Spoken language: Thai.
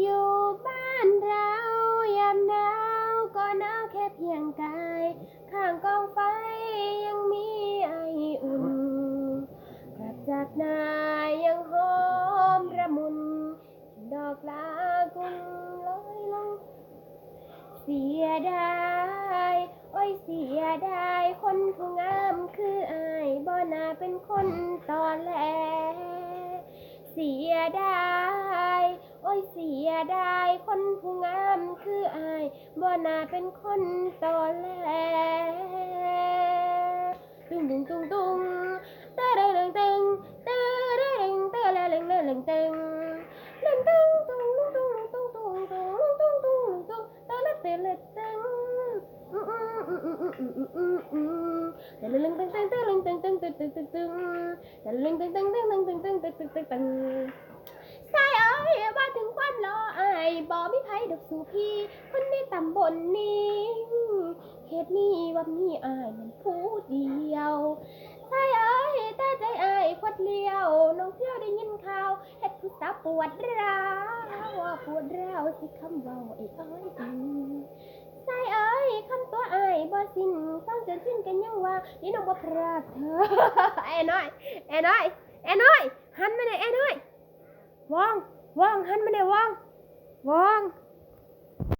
อยู่บ้านเรายามหนาวก็หนาวแค่เพียงกาย ข้างกองไฟยังมีไออุ่น กลับจากนายังหอมระมุน ดอกลากุลลอยลง เสียดายโอ้ยเสียดายคนผู้งามคืออายบ่น่าเป็นคนตอแหลเสียดาย โอ้ยเสียดายคนผู้งามคืออายบ่น่าเป็นคนตอแหลตึงตึงตึงตึงเตอเดึงตึงเตอเดึงเตอละลึงละลึงตึงลึงตึงตึงตึงตึงตึงตึงตึงตึงตึงเตอละเตละตึงอืมอืมอืมอืมอืมอืมอืมอืมเตละลึงตึงตึงเตละลึงตึงตึงตึงตึงตึงตึงเตละลึงตึงตึงตึงตึงตึงตึงตึงตึง บ่มีไผดอกสู่พี่ คนในตำบลนี้เหตุนี้ว่ามีอายมันผู้เดียวสายเอ้ยแต่ใจอายคดเลี้ยว น้องเที่ยวได้ยินข่าวเฮ็ดผู้สาวปวดร้าวปวดร้าวสิคำเว้าไอ้อ้อยดีสายเอ้ยคำตัวอายบ่สิ้นฟังจนสิ้นกันยังว่านี่น้องบ่พรากเธอไอ้น้อยไอ้น้อยไอ้น้อยหันมาหน่อยไอ้น้อยว่องว่องหันมาเนี่ยวว่อง Wong!